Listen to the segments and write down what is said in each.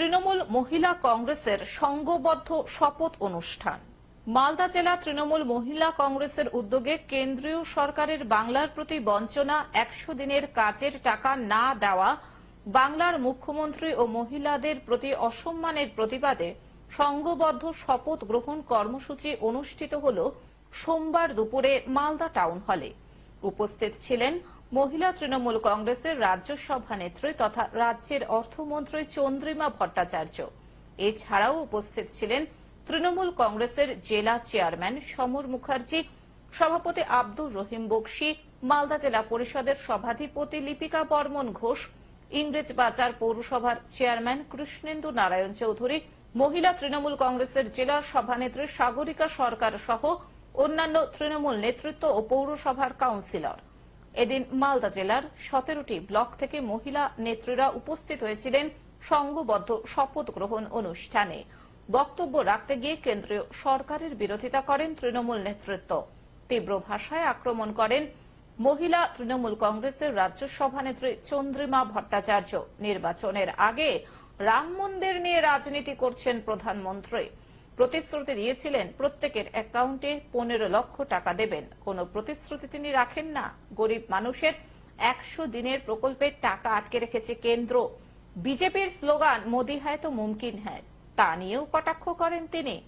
তৃণমূল মহিলা কংগ্রেসের সংঘবদ্ধ শপথ অনুষ্ঠান। মালদা জেলা তৃণমূল মহিলা কংগ্রেসের উদ্যোগে কেন্দ্রীয় সরকারের বাংলার প্রতি বঞ্চনা, একশো দিনের কাজের টাকা না দেওয়া, বাংলার মুখ্যমন্ত্রী ও মহিলাদের প্রতি অসম্মানের প্রতিবাদে সংঘবদ্ধ শপথ গ্রহণ কর্মসূচি অনুষ্ঠিত হল সোমবার দুপুরে মালদা টাউন হলে। উপস্থিত ছিলেন মহিলা তৃণমূল কংগ্রেসের রাজ্য সভানেত্রী তথা রাজ্যের অর্থমন্ত্রী চন্দ্রিমা ভট্টাচার্য। এছাড়াও উপস্থিত ছিলেন তৃণমূল কংগ্রেসের জেলা চেয়ারম্যান সমর মুখার্জি, সভাপতি আব্দুর রহিম বক্সি, মালদা জেলা পরিষদের সভাধিপতি লিপিকা বর্মন ঘোষ, ইংরেজ বাজার পৌরসভার চেয়ারম্যান কৃষ্ণেন্দু নারায়ণ চৌধুরী, মহিলা তৃণমূল কংগ্রেসের জেলা সভানেত্রী সাগরিকা সরকার সহ অন্যান্য তৃণমূল নেতৃত্ব ও পৌরসভার কাউন্সিলর। এদিন মালদা জেলার সতেরোটি ব্লক থেকে মহিলা নেত্রীরা উপস্থিত হয়েছিলেন সংঘবদ্ধ শপথ গ্রহণ অনুষ্ঠানে। বক্তব্য রাখতে গিয়ে কেন্দ্রীয় সরকারের বিরোধিতা করেন তৃণমূল নেতৃত্ব। তীব্র ভাষায় আক্রমণ করেন মহিলা তৃণমূল কংগ্রেসের রাজ্য সভানেত্রী চন্দ্রিমা ভট্টাচার্য। নির্বাচনের আগে রাম মন্দির নিয়ে রাজনীতি করছেন প্রধানমন্ত্রী। প্রতিশ্রুতি দিয়েছিলেন, প্রত্যেকের অ্যাকাউন্টে পনেরো লক্ষ টাকা দেবেন। কোনো প্রতিশ্রুতি তিনি রাখেন না। গরিব মানুষের একশো দিনের প্রকল্পের টাকা আটকে রেখেছে কেন্দ্র। বিজেপির স্লোগান, মোদি হ্যায় তো মুমকিন হ্যায়। তা নিয়েও কটাক্ষ করেন তিনি।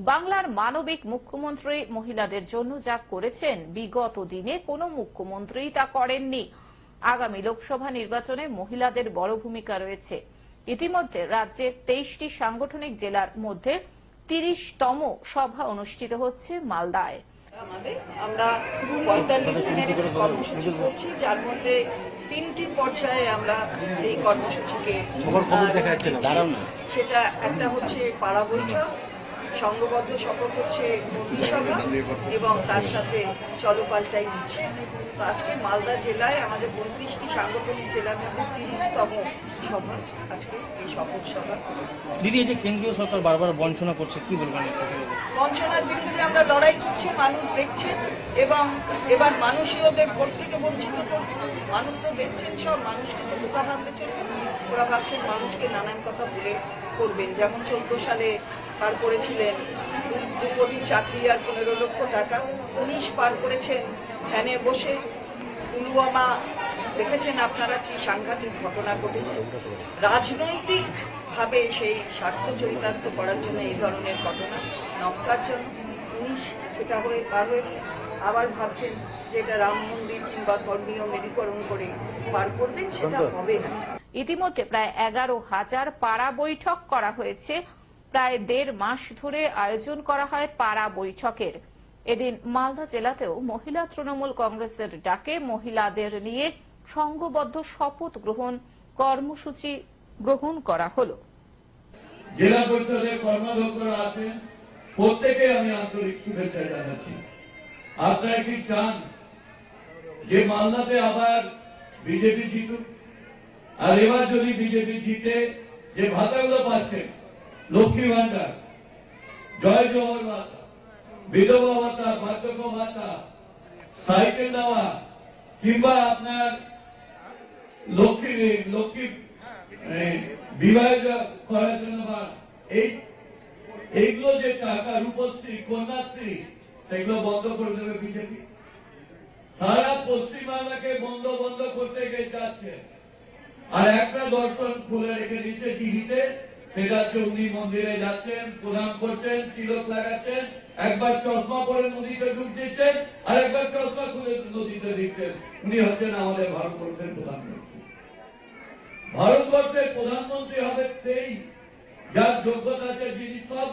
বাংলার মানবিক মুখ্যমন্ত্রী মহিলাদের জন্য যা করেছেন, বিগত দিনে কোনো মুখ্যমন্ত্রী তা করেননি। আগামী লোকসভা নির্বাচনে মহিলাদের বড় ভূমিকা রয়েছে। ইতিমধ্যে রাজ্যে তেইশটি সাংগঠনিক জেলার মধ্যে তিরিশতম সভা অনুষ্ঠিত হচ্ছে মালদায় আমরা পঁয়তাল্লিশ দিনের একটি কর্মসূচি করছি যার মধ্যে তিনটি পর্যায়ে আমরা এই কর্মসূচিকে। সেটা একটা হচ্ছে পাড়া বৈঠক সংঘবদ্ধ শপথ হচ্ছে এবং তার সাথে চলপাল্টাই হচ্ছে তো আজকে মালদা জেলায় আমাদের বত্রিশটি সাংগঠনিক জেলার মধ্যে তিরিশতম সভা আজকে এই শপথ সভা। দিদি এই যে কেন্দ্রীয় সরকার বারবার বঞ্চনা করছে কি বলবেন বঞ্চনার বিরুদ্ধে আমরা লড়াই করছি মানুষ দেখছে এবং এবার মানুষই ওদের ভোট থেকে বঞ্চিত করবে মানুষ তো দেখছেন সব মানুষকে তো বোকা ভাবতে চলবে ওরা ভাবছেন মানুষকে নানান কথা বলে করবেন। যেমন চোদ্দ সালে পার করেছিলেন, দু- কোটি চাকরি আর পনেরো লক্ষ টাকা। উনিশ পার করেছেন ফ্যানে বসে। পুলওয়ামা দেখেছেন আপনারা কি সাংঘাতিক ঘটনা ঘটেছে? রাজনৈতিকভাবে সেই স্বার্থ চরিতার্থ করার জন্য এই ধরনের ঘটনা নক্ষার জন্য। সেটা হয়ে পার হয়েছে। আবার ভাবছেন যে এটা রাম মন্দির কিংবা ধর্মীয় মেরুকরণ করে পার করবেন সেটা হবে না। ইতিমধ্যে প্রায় এগারো হাজার পাড়া বৈঠক করা হয়েছে। প্রায় দেড় মাস ধরে আয়োজন করা হয় পাড়া বৈঠকের। এদিন মালদা জেলাতেও মহিলা তৃণমূল কংগ্রেসের ডাকে মহিলাদের নিয়ে সংঘবদ্ধ শপথ গ্রহণ কর্মসূচি গ্রহণ করা হলো। জেলা পরিষদের কর্মাধ্যক্ষরা আছেন প্রত্যেকে আমি আন্তরিক শুভেচ্ছা জানাচ্ছি। আপনারা কি চান যে মালদাতে আবার বিজেপি জিতুক? আর এবার যদি বিজেপি জিতে, যে ভাতাগুলো পাচ্ছেন লক্ষ্মী ভান্ডার জয় জোহর ভাতা, বিধবা ভাতা, বার্ধক্য ভাতা, সাইকেল দেওয়া, কিংবা আপনার লক্ষ্মী লক্ষ্মী বিবাহ করার জন্য এই এইগুলো যে টাকা রূপশ্রী, কন্যাশ্রী, সেগুলো বন্ধ করে দেবে বিজেপি। সারা পশ্চিমবাংলাকে বন্ধ বন্ধ করতে গিয়ে যাচ্ছে। আর একটা দর্শন খুলে রেখে দিচ্ছে টিভিতে সেটা উনি মন্দিরে যাচ্ছেন, প্রণাম করছেন, তিলক লাগাচ্ছেন, একবার চশমা পরে নদীতে ডুব দিচ্ছেন, আর একবার চশমা খুলে নদীতে দিচ্ছেন। উনি হচ্ছেন আমাদের ভারতবর্ষের প্রধানমন্ত্রী। ভারতবর্ষের প্রধানমন্ত্রী হবে সেই, যার যোগ্যতা আছে যিনি